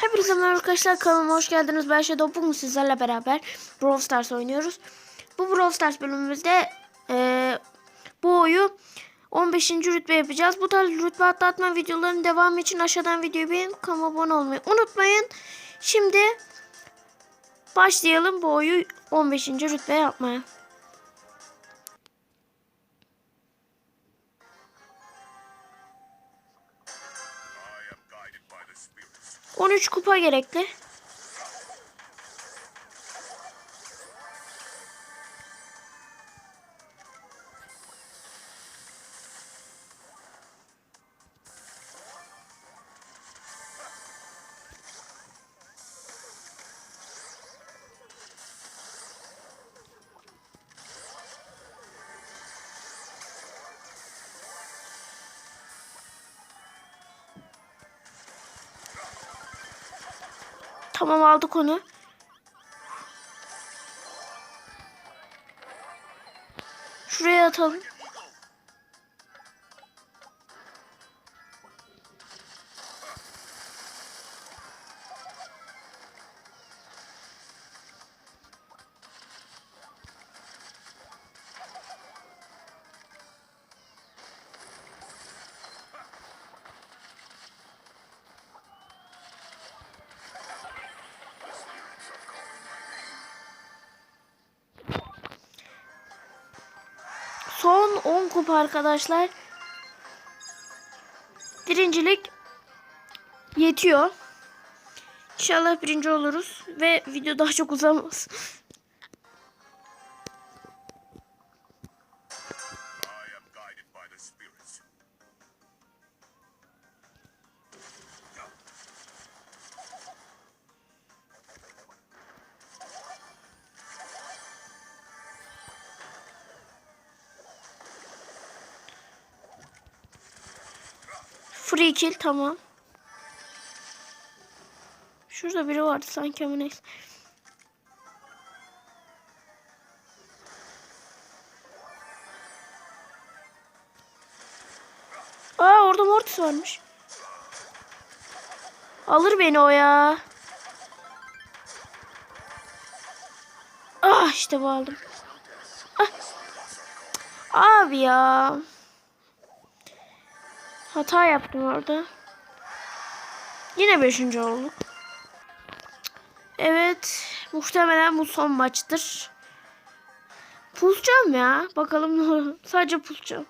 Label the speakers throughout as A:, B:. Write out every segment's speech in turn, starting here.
A: Panda,
B: merhaba arkadaşlar kanalıma hoş geldiniz. Ben Shadow bugün sizlerle beraber Brawl Stars oynuyoruz. Bu Brawl Stars bölümümüzde eee, bu oyu 15. rütbe yapacağız. Bu tarz rütbe atlatma videolarının devamı için aşağıdan videoyu beğenip kanalıma abone olmayı unutmayın. Şimdi başlayalım bu oyu 15. rütbe yapmaya. On üç kupa gerekli. Tamam aldık onu. Şuraya atalım. Son 10 kupa arkadaşlar. Birincilik yetiyor. İnşallah birinci oluruz ve video daha çok uzamaz. Free kill tamam. Şurada biri vardı sanki ama neyse. Aa orada Mortis varmış. Alır beni o ya. Ah işte bu aldım. Ah. Abi ya. Hata yaptım orada. Yine beşinci olduk. Evet. Muhtemelen bu son maçtır. Pusacağım ya. Bakalım ne olur. Sadece pusacağım.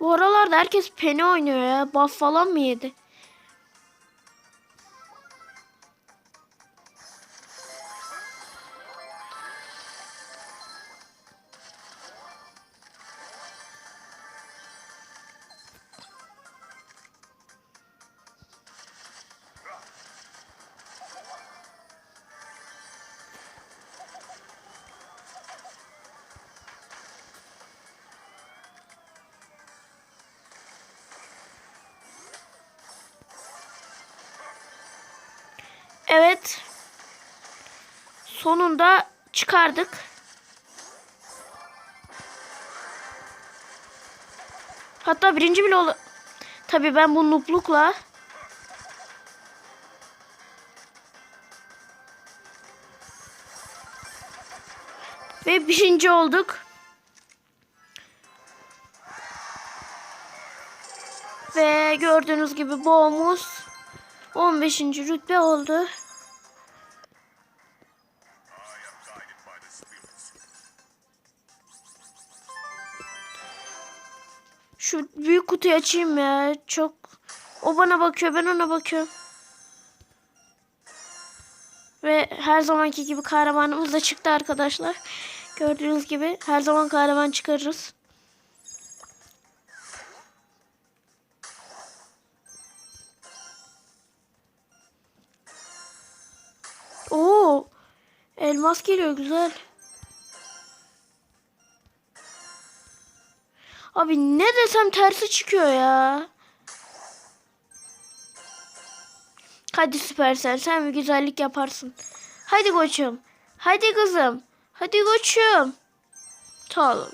B: Bu aralarda herkes peni oynuyor ya. Buff falan mı yedi? Evet. Sonunda çıkardık. Hatta birinci bile ol... Tabii ben bu nuplukla ve birinci olduk. Ve gördüğünüz gibi boğumuz 15. rütbe oldu. Şu büyük kutuyu açayım ya. Çok o bana bakıyor, ben ona bakıyorum. Ve her zamanki gibi kahramanımız da çıktı arkadaşlar. Gördüğünüz gibi her zaman kahraman çıkarırız. Oo! Elmas geliyor güzel. Abi ne desem tersi çıkıyor ya. Hadi süpersen sen bir güzellik yaparsın. Hadi koçum. Hadi kızım. Hadi koçum. Tamam.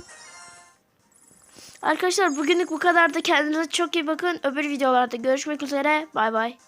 B: Arkadaşlar bugünlük bu kadar da kendinize çok iyi bakın. Öbür videolarda görüşmek üzere. Bay bay.